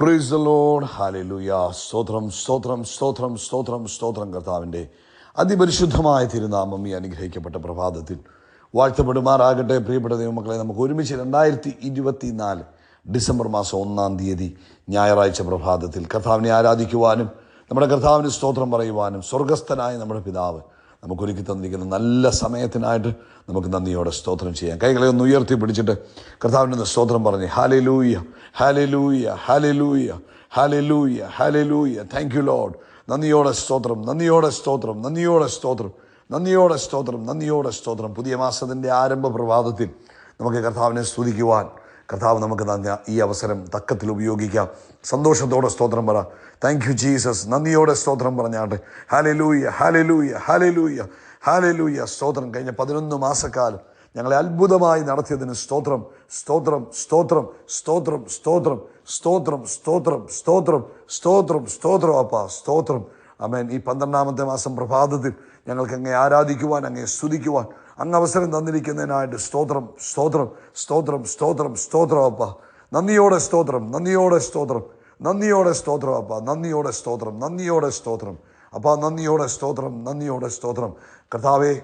Praise the Lord ഹാലലുയ സ്തോത്രം സ്തോത്രം സ്തോത്രം സ്തോത്രം സ്തോത്രം കർത്താവിന്റെ അതിപരിശുദ്ധമായ തിരുനാമം ഈ അനുഗ്രഹിക്കപ്പെട്ട പ്രഭാതത്തിൽ വാഴ്ത്തപ്പെടുമാറാകട്ടെ. പ്രിയപ്പെട്ട ദൈവമക്കളെ നമുക്ക് ഒരുമിച്ച് രണ്ടായിരത്തി ഇരുപത്തി നാല് ഡിസംബർ മാസം ഒന്നാം തീയതി ഞായറാഴ്ച പ്രഭാതത്തിൽ കർത്താവിനെ ആരാധിക്കുവാനും നമ്മുടെ കർത്താവിന് സ്തോത്രം പറയുവാനും സ്വർഗസ്ഥനായ നമ്മുടെ പിതാവ് നമുക്ക് ഒരുക്കി തന്നിരിക്കുന്ന നല്ല സമയത്തിനായിട്ട് നമുക്ക് നന്ദിയോടെ സ്തോത്രം ചെയ്യാം. കൈകളെ ഒന്ന് ഉയർത്തി പിടിച്ചിട്ട് കർത്താവിന്റെ സ്തോത്രം പറഞ്ഞ് hallelujah hallelujah hallelujah hallelujah hallelujah thank you Lord നന്ദിയോടെ സ്തോത്രം നന്ദിയോടെ സ്തോത്രം നന്ദിയോടെ സ്തോത്രം നന്ദിയോടെ സ്തോത്രം നന്ദിയോടെ സ്തോത്രം. പുതിയ മാസത്തിന്റെ ആരംഭ പ്രഭാതത്തിൽ നമുക്ക് കർത്താവിനെ സ്തുതിക്കുവാൻ കർത്താവ് നമുക്ക് തന്ന ഈ അവസരം തക്കത്തിൽ ഉപയോഗിക്കാം. സന്തോഷത്തോടെ സ്തോത്രം പറ. താങ്ക് യു ജീസസ് നന്ദിയോടെ സ്തോത്രം പറഞ്ഞാട്ട്. ഹാലലൂയ ഹാലലൂയ ഹാലലൂയ ഹാലലൂയ സ്തോത്രം. കഴിഞ്ഞ പതിനൊന്ന് മാസക്കാലം ഞങ്ങളെ അത്ഭുതമായി നടത്തിയതിന് സ്തോത്രം. സ്തോത്രം സ്തോത്രം സ്തോത്രം സ്തോത്രം സ്തോത്രം സ്തോത്രം സ്തോത്രം സ്തോത്രം സ്തോത്രം. അപ്പ സ്തോത്രം. അമേൻ ഈ പന്ത്രണ്ടാമത്തെ മാസം പ്രഭാതത്തിൽ ഞങ്ങൾക്ക് അങ്ങേ ആരാധിക്കുവാൻ അങ്ങേ സ്തുതിക്കുവാൻ അങ്ങ് അവസരം തന്നിരിക്കുന്നതിനായിട്ട് സ്തോത്രം സ്തോത്രം സ്തോത്രം സ്തോത്രം സ്തോത്രം അപ്പ. നന്ദിയോടെ സ്തോത്രം നന്ദിയോടെ സ്തോത്രം നന്ദിയോടെ സ്തോത്രം അപ്പ. നന്ദിയോടെ സ്തോത്രം നന്ദിയോടെ സ്തോത്രം. അപ്പ നന്ദിയോടെ സ്തോത്രം നന്ദിയോടെ സ്തോത്രം. കർത്താവേ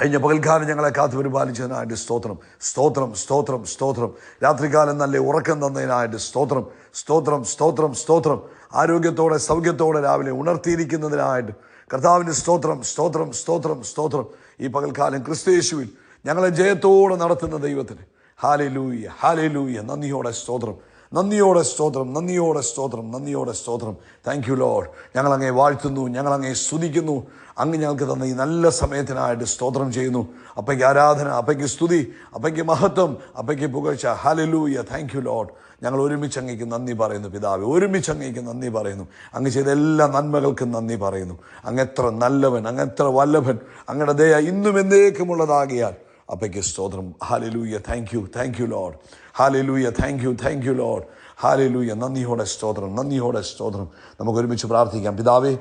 കഴിഞ്ഞ പകൽക്കാലം ഞങ്ങളെ കാത്തു പരിപാലിച്ചതിനായിട്ട് സ്തോത്രം സ്തോത്രം സ്തോത്രം സ്തോത്രം. രാത്രികാലം നല്ല ഉറക്കം തന്നതിനായിട്ട് സ്തോത്രം സ്തോത്രം സ്തോത്രം സ്തോത്രം. ആരോഗ്യത്തോടെ സൗഖ്യത്തോടെ രാവിലെ ഉണർത്തിയിരിക്കുന്നതിനായിട്ട് കർത്താവിന്റെ സ്തോത്രം സ്തോത്രം സ്തോത്രം സ്തോത്രം ഈ പകൽക്കാലം ക്രിസ്തുയേശുവിൽ ഞങ്ങളെ ജയത്തോടെ നടത്തുന്ന ദൈവത്തിന്. ഹാലെ ലൂയ ഹാലെ ലൂയ നന്ദിയോടെ സ്തോത്രം. നന്ദിയോടെ സ്തോത്രം നന്ദിയോടെ സ്തോത്രം നന്ദിയോടെ സ്തോത്രം. താങ്ക് യു ലോഡ് ഞങ്ങൾ അങ്ങേ വാഴ്ത്തുന്നു ഞങ്ങൾ അങ്ങേ സ്തുതിക്കുന്നു. അങ്ങ് ഞങ്ങൾക്ക് തന്ന ഈ നല്ല സമയത്തിനായിട്ട് സ്തോത്രം ചെയ്യുന്നു. അപ്പയ്ക്ക് ആരാധന അപ്പയ്ക്ക് സ്തുതി അപ്പയ്ക്ക് മഹത്വം അപ്പയ്ക്ക് പുകഴ്ച. ഹലലൂയ താങ്ക് യു ലോഡ് ഞങ്ങൾ ഒരുമിച്ച് അങ്ങേക്ക് നന്ദി പറയുന്നു പിതാവ്. ഒരുമിച്ച് അങ്ങേക്ക് നന്ദി പറയുന്നു. അങ്ങ് ചെയ്ത എല്ലാ നന്മകൾക്കും നന്ദി പറയുന്നു. അങ്ങ് എത്ര നല്ലവൻ അങ്ങ് എത്ര വല്ലഭൻ. അങ്ങയുടെ ദയ ഇന്നും എന്നേക്കുമുള്ളതാകിയാൽ അപ്പയ്ക്ക് സ്തോത്രം. Hallelujah thank you thank you Lord hallelujah thank you thank you Lord hallelujah നന്ദിയോടെ സ്തോത്രം. നന്ദിയോടെ സ്തോത്രം. നമുക്ക് ഒരുമിച്ച് പ്രാർത്ഥിക്കാം. പിതാവേ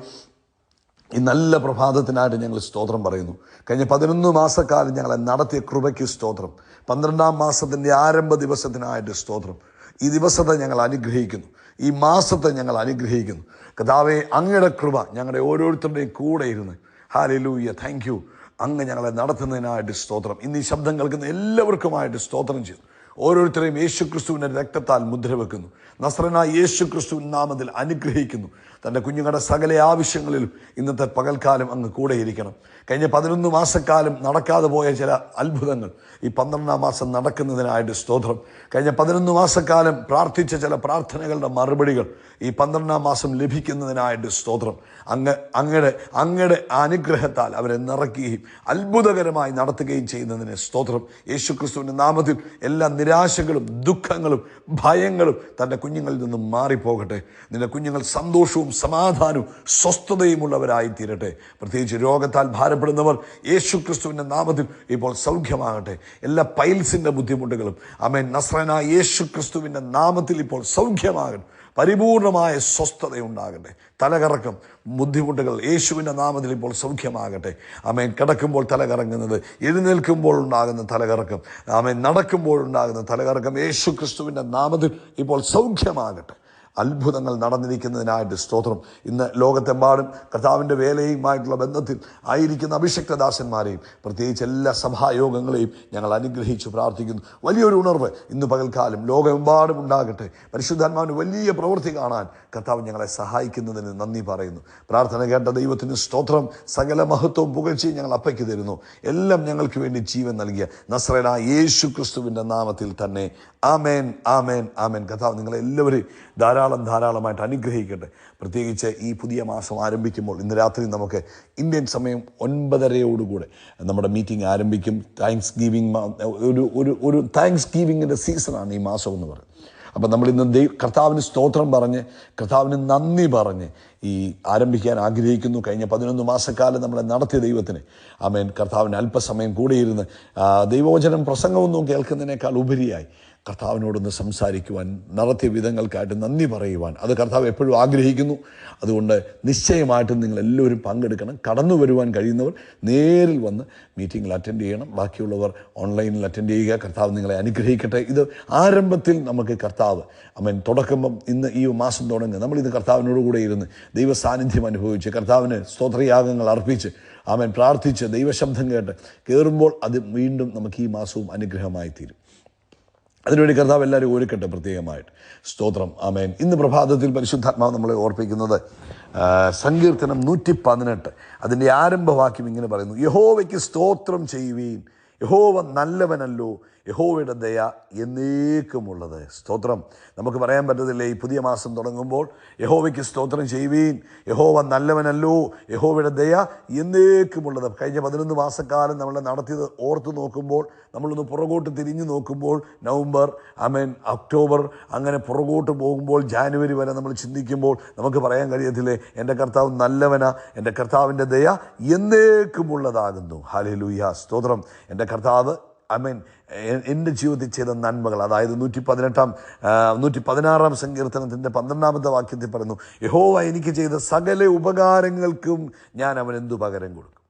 ഈ നല്ല പ്രഭാതത്തിനായിട്ട് ഞങ്ങൾ സ്തോത്രം പറയുന്നു. കഴിഞ്ഞ പതിനൊന്ന് മാസക്കാലം ഞങ്ങളെ നടത്തിയ കൃപയ്ക്ക് സ്തോത്രം. പന്ത്രണ്ടാം മാസത്തിന്റെ ആരംഭ ദിവസത്തിനായിട്ട് സ്തോത്രം. ഈ ദിവസത്തെ ഞങ്ങൾ അനുഗ്രഹിക്കുന്നു. ഈ മാസത്തെ ഞങ്ങൾ അനുഗ്രഹിക്കുന്നു. കഥാവെ അങ്ങയുടെ കൃപ ഞങ്ങളുടെ ഓരോരുത്തരുടെയും കൂടെ ഇരുന്ന്. ഹാലലൂയ താങ്ക് യു അങ്ങ് ഞങ്ങളെ നടത്തുന്നതിനായിട്ട് സ്തോത്രം. ഇന്ന് ഈ ശബ്ദം കേൾക്കുന്ന എല്ലാവർക്കുമായിട്ട് സ്തോത്രം ചെയ്തു ഓരോരുത്തരെയും യേശു ക്രിസ്തുവിന്റെ രക്തത്താൽ മുദ്ര വെക്കുന്നു നസ്രന യേശു ക്രിസ്തുവിൻ നാമത്തിൽ അനുഗ്രഹിക്കുന്നു. തന്റെ കുഞ്ഞുങ്ങളുടെ സകല ആവശ്യങ്ങളിലും ഇന്നത്തെ പകൽക്കാലം അങ്ങ് കൂടെയിരിക്കണം. കഴിഞ്ഞ പതിനൊന്ന് മാസക്കാലം നടക്കാതെ പോയ ചില അത്ഭുതങ്ങൾ ഈ പന്ത്രണ്ടാം മാസം നടക്കുന്നതിനായിട്ട് സ്തോത്രം. കഴിഞ്ഞ പതിനൊന്ന് മാസക്കാലം പ്രാർത്ഥിച്ച ചില പ്രാർത്ഥനകളുടെ മറുപടികൾ ഈ പന്ത്രണ്ടാം മാസം ലഭിക്കുന്നതിനായിട്ട് സ്തോത്രം. അങ്ങ് അങ്ങയുടെ അങ്ങയുടെ അനുഗ്രഹത്താൽ അവരെ നിറയ്ക്കുകയും അത്ഭുതകരമായി നടത്തുകയും ചെയ്യുന്നതിന് സ്തോത്രം. യേശുക്രിസ്തുവിന്റെ നാമത്തിൽ എല്ലാ നിരാശകളും ദുഃഖങ്ങളും ഭയങ്ങളും തന്റെ കുഞ്ഞുങ്ങളിൽ നിന്നും മാറിപ്പോകട്ടെ. നിന്റെ കുഞ്ഞുങ്ങൾ സന്തോഷവും സമാധാനവും സ്വസ്ഥതയും ഉള്ളവരായി തീരട്ടെ. പ്രത്യേകിച്ച് രോഗത്താൽ ഭാരപ്പെടുന്നവർ യേശു ക്രിസ്തുവിന്റെ നാമത്തിൽ ഇപ്പോൾ സൗഖ്യമാകട്ടെ. എല്ലാ പൈൽസിന്റെ ബുദ്ധിമുട്ടുകളും അമേൻ നസ്രന യേശു ക്രിസ്തുവിന്റെ നാമത്തിൽ ഇപ്പോൾ സൗഖ്യമാകട്ടെ. പരിപൂർണമായ സ്വസ്ഥതയുണ്ടാകട്ടെ. തലകറക്കം ബുദ്ധിമുട്ടുകൾ യേശുവിന്റെ നാമത്തിൽ ഇപ്പോൾ സൗഖ്യമാകട്ടെ. ആമേൻ. കിടക്കുമ്പോൾ തലകറങ്ങുന്നത് എഴുന്നേൽക്കുമ്പോൾ ഉണ്ടാകുന്ന തലകറക്കം ആമേൻ. നടക്കുമ്പോൾ ഉണ്ടാകുന്ന തലകറക്കം യേശു ക്രിസ്തുവിന്റെ നാമത്തിൽ ഇപ്പോൾ സൗഖ്യമാകട്ടെ. അത്ഭുതങ്ങൾ നടന്നിരിക്കുന്നതിനായിട്ട് സ്തോത്രം. ഇന്ന് ലോകത്തെമ്പാടും കർത്താവിന്റെ വേലയുമായിട്ടുള്ള ബന്ധത്തിൽ ആയിരിക്കുന്ന അഭിഷക്തദാസന്മാരെയും പ്രത്യേകിച്ച് എല്ലാ സഭായോഗങ്ങളെയും ഞങ്ങൾ അനുഗ്രഹിച്ചു പ്രാർത്ഥിക്കുന്നു. വലിയൊരു ഉണർവ് ഇന്ന് പകൽക്കാലം ലോകമെമ്പാടും ഉണ്ടാകട്ടെ. പരിശുദ്ധാത്മാവിന് വലിയ പ്രവൃത്തി കാണാൻ കർത്താവ് ഞങ്ങളെ സഹായിക്കുന്നതിന് നന്ദി പറയുന്നു. പ്രാർത്ഥന കേട്ട ദൈവത്തിന് സ്തോത്രം. സകല മഹത്വവും പുകഴ്ചയും ഞങ്ങൾ അപ്പയ്ക്ക് തരുന്നു. എല്ലാം ഞങ്ങൾക്ക് വേണ്ടി ജീവൻ നൽകിയ നസ്രന യേശു ക്രിസ്തുവിന്റെ നാമത്തിൽ തന്നെ. ആമേൻ ആമേൻ ആമേൻ. കർത്താവ് നിങ്ങളെല്ലാവരും ധാരാളം ധാരാളമായിട്ട് അനുഗ്രഹിക്കട്ടെ. പ്രത്യേകിച്ച് ഈ പുതിയ മാസം ആരംഭിക്കുമ്പോൾ ഇന്ന് രാത്രി നമുക്ക് ഇന്ത്യൻ സമയം ഒൻപതരയോടുകൂടെ. നമ്മുടെ മീറ്റിംഗ് ആരംഭിക്കും. താങ്ക്സ് ഗീവിങ് ഒരു ഒരു ഒരു താങ്ക്സ് ഗീവിങ്ങിന്റെ സീസണാണ് ഈ മാസം എന്ന് പറയുന്നത്. അപ്പം നമ്മൾ ഇന്ന് ദൈവ കർത്താവിന് സ്തോത്രം പറഞ്ഞ് കർത്താവിന് നന്ദി പറഞ്ഞ് ഈ ആരംഭിക്കാൻ ആഗ്രഹിക്കുന്നു. കഴിഞ്ഞ പതിനൊന്ന് മാസക്കാലം നമ്മളെ നടത്തിയ ദൈവത്തിന്. ആമേൻ. കർത്താവിന് അല്പസമയം കൂടിയിരുന്ന് ദൈവവചനം പ്രസംഗമൊന്നും കേൾക്കുന്നതിനേക്കാൾ ഉപരിയായി. കർത്താവിനോടൊന്ന് സംസാരിക്കുവാൻ നടത്തിയ വിധങ്ങൾക്കായിട്ട് നന്ദി പറയുവാൻ. അത് കർത്താവ് എപ്പോഴും ആഗ്രഹിക്കുന്നു. അതുകൊണ്ട് നിശ്ചയമായിട്ടും നിങ്ങളെല്ലാവരും പങ്കെടുക്കണം. കടന്നു വരുവാൻ കഴിയുന്നവർ നേരിൽ വന്ന് മീറ്റിങ്ങിൽ അറ്റൻഡ് ചെയ്യണം. ബാക്കിയുള്ളവർ ഓൺലൈനിൽ അറ്റൻഡ് ചെയ്യുക. കർത്താവ് നിങ്ങളെ അനുഗ്രഹിക്കട്ടെ. ഇത് ആരംഭത്തിൽ നമുക്ക് കർത്താവ് അമ്മൻ തുടക്കുമ്പം ഇന്ന് ഈ മാസം തുടങ്ങുക. നമ്മളിത് കർത്താവിനോട് കൂടെ ഇരുന്ന് ദൈവ സാന്നിധ്യം അനുഭവിച്ച് കർത്താവിന് സ്തോത്രയാഗങ്ങൾ അർപ്പിച്ച് അവൻ പ്രാർത്ഥിച്ച് ദൈവശബ്ദം കേട്ട് കയറുമ്പോൾ അത് വീണ്ടും നമുക്ക് ഈ മാസവും അനുഗ്രഹമായി തീരും അതിനുവേണ്ടി കർത്താവ് എല്ലാവരും ഒരുക്കട്ടെ പ്രത്യേകമായിട്ട്. സ്തോത്രം. ആമേൻ. ഇന്ന് പ്രഭാതത്തിൽ പരിശുദ്ധാത്മാവ് നമ്മളെ ഓർപ്പിക്കുന്നത് സങ്കീർത്തനം നൂറ്റി പതിനെട്ട് അതിന്റെ ആരംഭവാക്യം ഇങ്ങനെ പറയുന്നു. യഹോവയ്ക്ക് സ്തോത്രം ചെയ്യുവീൻ. യഹോവ നല്ലവനല്ലോ. യഹോവയുടെ ദയ എന്നേക്കുമുള്ളത്. സ്തോത്രം. നമുക്ക് പറയാൻ പറ്റത്തില്ല ഈ പുതിയ മാസം തുടങ്ങുമ്പോൾ യഹോവയ്ക്ക് സ്തോത്രം ചെയ്യുവീൻ. യഹോവ നല്ലവനല്ലോ യഹോവയുടെ ദയ എന്നേക്കുമുള്ളത്. കഴിഞ്ഞ പതിനൊന്ന് മാസക്കാലം നമ്മൾ നടത്തിയത് ഓർത്ത് നോക്കുമ്പോൾ നമ്മളൊന്ന് പുറകോട്ട് തിരിഞ്ഞു നോക്കുമ്പോൾ നവംബർ ഐ മീൻ ഒക്ടോബർ അങ്ങനെ പുറകോട്ട് പോകുമ്പോൾ ജാനുവരി വരെ നമ്മൾ ചിന്തിക്കുമ്പോൾ നമുക്ക് പറയാൻ കഴിയത്തില്ലേ എന്റെ കർത്താവ് നല്ലവന എന്റെ കർത്താവിന്റെ ദയ എന്നേക്കുമുള്ളതാകുന്നു. ഹാലലൂയ സ്തോത്രം. എന്റെ കർത്താവ് അമേൻ എന്റെ ജീവിതത്തിൽ ചെയ്ത നന്മകൾ അതായത് നൂറ്റി പതിനെട്ടാം നൂറ്റി പതിനാറാം സങ്കീർത്തനത്തിന്റെ പന്ത്രണ്ടാമത്തെ വാക്യത്തിൽ പറയുന്നു യഹോവ എനിക്ക് ചെയ്ത സകല ഉപകാരങ്ങൾക്കും ഞാൻ അവൻ എന്തു പകരം കൊടുക്കും?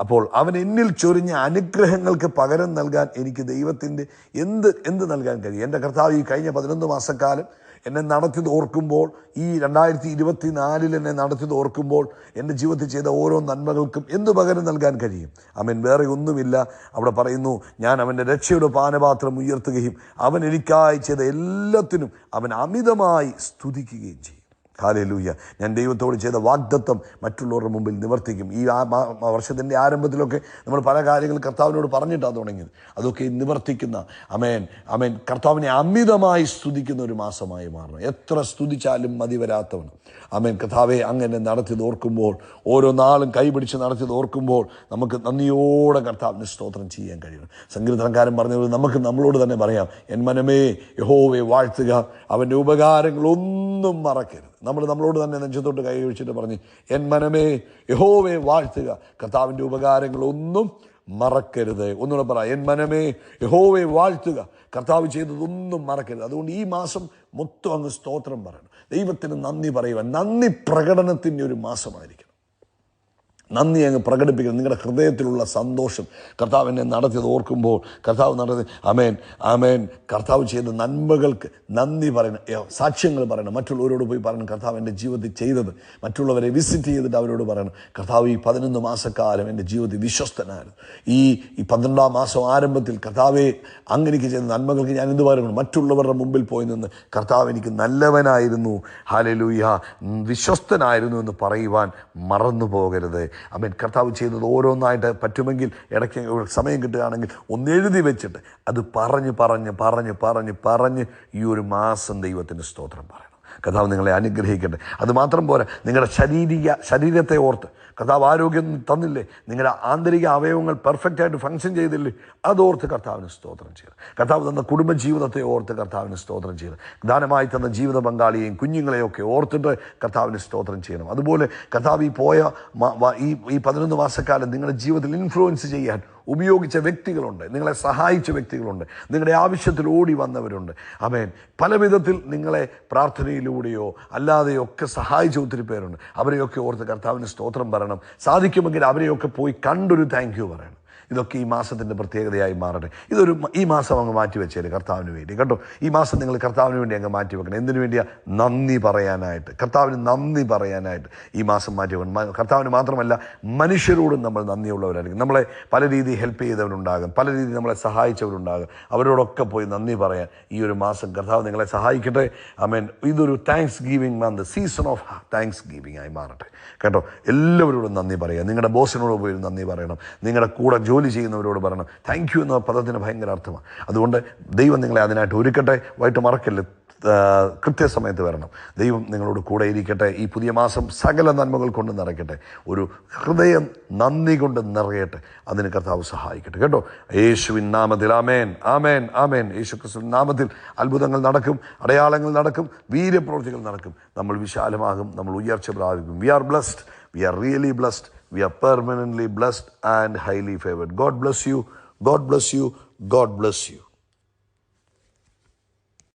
അപ്പോൾ അവൻ എന്നിൽ ചൊരിഞ്ഞ അനുഗ്രഹങ്ങൾക്ക് പകരം നൽകാൻ എനിക്ക് ദൈവത്തിന്റെ എന്ത് എന്ത് നൽകാൻ കഴിയും? എന്റെ കർത്താവ് ഈ കഴിഞ്ഞ പതിനൊന്ന് മാസക്കാലം എന്നെ നടത്തിയത് ഓർക്കുമ്പോൾ ഈ രണ്ടായിരത്തി ഇരുപത്തി നാലിൽ എന്നെ നടത്തിയത് ഓർക്കുമ്പോൾ എന്റെ ജീവിതത്തിൽ ചെയ്ത ഓരോ നന്മകൾക്കും എന്ത് പകരം നൽകാൻ കഴിയും? അവൻ വേറെ ഒന്നുമില്ല. അവിടെ പറയുന്നു ഞാൻ അവന്റെ രക്ഷയുടെ പാനപാത്രം ഉയർത്തുകയും അവൻ എനിക്കായി ചെയ്ത എല്ലാത്തിനും അവൻ അമിതമായി സ്തുതിക്കുകയും ചെയ്യും. ഹാലലൂയ. ഞാൻ ദൈവത്തോട് ചെയ്ത വാഗ്ദത്വം മറ്റുള്ളവരുടെ മുമ്പിൽ നിവർത്തിക്കും. ഈ വർഷത്തിന്റെ ആരംഭത്തിലൊക്കെ നമ്മൾ പല കാര്യങ്ങൾ കർത്താവിനോട് പറഞ്ഞിട്ടാണ് തുടങ്ങിയത്. അതൊക്കെ നിവർത്തിക്കുന്ന അമേൻ അമേൻ കർത്താവിനെ അമിതമായി സ്തുതിക്കുന്ന ഒരു മാസമായി മാറണം. എത്ര സ്തുതിച്ചാലും മതി വരാത്തവണ് അമേൻ കർത്താവെ അങ്ങനെ നടത്തിയത് ഓർക്കുമ്പോൾ ഓരോ നാളും കൈപിടിച്ച് നടത്തിയത് ഓർക്കുമ്പോൾ നമുക്ക് നന്ദിയോടെ കർത്താവിന് സ്തോത്രം ചെയ്യാൻ കഴിയണം. സങ്കീർത്തനക്കാരൻ പറഞ്ഞത് നമുക്ക് നമ്മളോട് തന്നെ പറയാം. എൻ മനമേ യഹോവെ വാഴ്ത്തുക. അവന്റെ ഉപകാരങ്ങളൊന്നും മറക്കരുത്. നമ്മൾ നമ്മളോട് തന്നെ നെഞ്ചത്തോട്ട് കൈ ഒഴിച്ചിട്ട് പറഞ്ഞ് എൻ മനമേ യഹോവേ വാഴ്ത്തുക. കർത്താവിന്റെ ഉപകാരങ്ങളൊന്നും മറക്കരുത്. ഒന്നുകൂടെ പറ എൻ മനമേ യഹോവേ വാഴ്ത്തുക. കർത്താവ് ചെയ്തതൊന്നും മറക്കരുത്. അതുകൊണ്ട് ഈ മാസം മൊത്തം അങ്ങ് സ്തോത്രം പറയണം. ദൈവത്തിന് നന്ദി പറയുവാൻ നന്ദി പ്രകടനത്തിന്റെ ഒരു മാസമായിരിക്കണം. നന്ദി അങ്ങ് പ്രകടിപ്പിക്കണം നിങ്ങളുടെ ഹൃദയത്തിലുള്ള സന്തോഷം കർത്താവ് എന്നെ നടത്തിയത് ഓർക്കുമ്പോൾ കർത്താവ് നടത്തി അമേൻ അമേൻ കർത്താവ് ചെയ്ത നന്മകൾക്ക് നന്ദി പറയണം സാക്ഷ്യങ്ങൾ പറയണം. മറ്റുള്ളവരോട് പോയി പറയണം. കർത്താവ് എന്റെ ജീവിതത്തിൽ ചെയ്തത് മറ്റുള്ളവരെ വിസിറ്റ് ചെയ്തിട്ട് അവരോട് പറയണം. കർത്താവ് ഈ പതിനൊന്ന് മാസക്കാലം എന്റെ ജീവിതത്തിൽ വിശ്വസ്തനായിരുന്നു. ഈ ഈ പന്ത്രണ്ടാം മാസം ആരംഭത്തിൽ കർത്താവെ അങ്ങനെക്ക് ചെയ്ത നന്മകൾക്ക് ഞാൻ എന്ത് പറയുന്നു? മറ്റുള്ളവരുടെ മുമ്പിൽ പോയി നിന്ന് കർത്താവ് എനിക്ക് നല്ലവനായിരുന്നു. ഹാലലൂയ വിശ്വസ്തനായിരുന്നു എന്ന് പറയുവാൻ മറന്നു പോകരുത് അവൻ കർത്താവ് ചെയ്തത് ഓരോന്നായിട്ട് പറ്റുമെങ്കിൽ ഇടയ്ക്ക് സമയം കിട്ടുകയാണെങ്കിൽ ഒന്ന് എഴുതി വെച്ചിട്ട് അത് പറഞ്ഞ് പറഞ്ഞ് പറഞ്ഞ് പറഞ്ഞ് പറഞ്ഞ് ഈ ഒരു മാസം ദൈവത്തിന് സ്തോത്രം പറയണം. കർത്താവ് നിങ്ങളെ അനുഗ്രഹിക്കട്ടെ. അതുമാത്രം പോരാ. നിങ്ങളുടെ ശാരീരിക ശരീരത്തെ ഓർത്ത് കർത്താവ് ആരോഗ്യം തന്നില്ലേ? നിങ്ങളുടെ ആന്തരിക അവയവങ്ങൾ പെർഫെക്റ്റ് ആയിട്ട് ഫങ്ഷൻ ചെയ്തില്ലേ? അതോർത്ത് കർത്താവിന് സ്തോത്രം ചെയ്യുക കർത്താവ് തന്ന കുടുംബജീവിതത്തെ ഓർത്ത് കർത്താവിന് സ്തോത്രം ചെയ്യുക ദാനമായി തന്ന ജീവിത പങ്കാളിയെയും കുഞ്ഞുങ്ങളെയൊക്കെ ഓർത്തിട്ട് കർത്താവിന് സ്തോത്രം ചെയ്യണം. അതുപോലെ കർത്താവ് ഈ പോയ ഈ ഈ പതിനൊന്ന് മാസക്കാലം നിങ്ങളുടെ ജീവിതത്തിൽ ഇൻഫ്ലുവൻസ് ചെയ്യാൻ ഉപയോഗിച്ച വ്യക്തികളുണ്ട്. നിങ്ങളെ സഹായിച്ച വ്യക്തികളുണ്ട്. നിങ്ങളുടെ ആവശ്യത്തിൽ ഓടി വന്നവരുണ്ട്. അമേൻ പല വിധത്തിൽ നിങ്ങളെ പ്രാർത്ഥനയിലൂടെയോ അല്ലാതെയോ ഒക്കെ സഹായിച്ച ഒത്തിരി പേരുണ്ട്. അവരെയൊക്കെ ഓർത്ത് കർത്താവിന് സ്തോത്രം പറയണം സാധിക്കുമെങ്കിൽ അവരെയൊക്കെ പോയി കണ്ടൊരു താങ്ക് യു പറയണം. ഇതൊക്കെ ഈ മാസത്തിന്റെ പ്രത്യേകതയായി മാറട്ടെ. ഇതൊരു ഈ മാസം അങ്ങ് മാറ്റി വെച്ചേര് കർത്താവിന് വേണ്ടി. കേട്ടോ ഈ മാസം നിങ്ങൾ കർത്താവിന് വേണ്ടി അങ്ങ് മാറ്റി വെക്കണം. എന്തിനു വേണ്ടിയാ? നന്ദി പറയാനായിട്ട്. കർത്താവിന് നന്ദി പറയാനായിട്ട് ഈ മാസം മാറ്റി വെക്കണം. കർത്താവിന് മാത്രമല്ല മനുഷ്യരോടും നമ്മൾ നന്ദിയുള്ളവരായിരിക്കും. നമ്മളെ പല രീതിയിൽ ഹെൽപ്പ് ചെയ്തവരുണ്ടാകും. പല രീതിയിൽ നമ്മളെ സഹായിച്ചവരുണ്ടാകും. അവരോടൊക്കെ പോയി നന്ദി പറയാൻ ഈ ഒരു മാസം കർത്താവ് നിങ്ങളെ സഹായിക്കട്ടെ. ഐ മീൻ ഇതൊരു thanksgiving month season of thanksgiving ആയി മാറട്ടെ. കേട്ടോ? എല്ലാവരോടും നന്ദി പറയുക നിങ്ങളുടെ ബോസിനോട് പോയി നന്ദി പറയണം. നിങ്ങളുടെ കൂടെ ജോലി ചെയ്യുന്നവരോട് പറയണം താങ്ക് യു എന്ന പദത്തിന് ഭയങ്കര അർത്ഥമാണ്. അതുകൊണ്ട് ദൈവം നിങ്ങളെ അതിനായിട്ട് ഒരുക്കട്ടെ. വൈകിട്ട് മറക്കല്ലേ? കൃത്യസമയത്ത് വരണം. ദൈവം നിങ്ങളോട് കൂടെ ഇരിക്കട്ടെ. ഈ പുതിയ മാസം സകല നന്മകൾ കൊണ്ട് നിറയ്ക്കട്ടെ. ഒരു ഹൃദയം നന്ദി കൊണ്ട് നിറയട്ടെ. അതിന് കർത്താവ് സഹായിക്കട്ടെ. കേട്ടോ? യേശുവിൻ നാമത്തിൽ. ആമേൻ. ആമേൻ. ആമേൻ. യേശു ക്രിസ്തുവിൻ നാമത്തിൽ അത്ഭുതങ്ങൾ നടക്കും അടയാളങ്ങൾ നടക്കും വീര്യപ്രവൃത്തികൾ നടക്കും. നമ്മൾ വിശാലമാകും നമ്മൾ ഉയർച്ച പ്രാപിക്കും. We are blessed we are really blessed We are permanently blessed and highly favored. God bless you. God bless you. God bless you.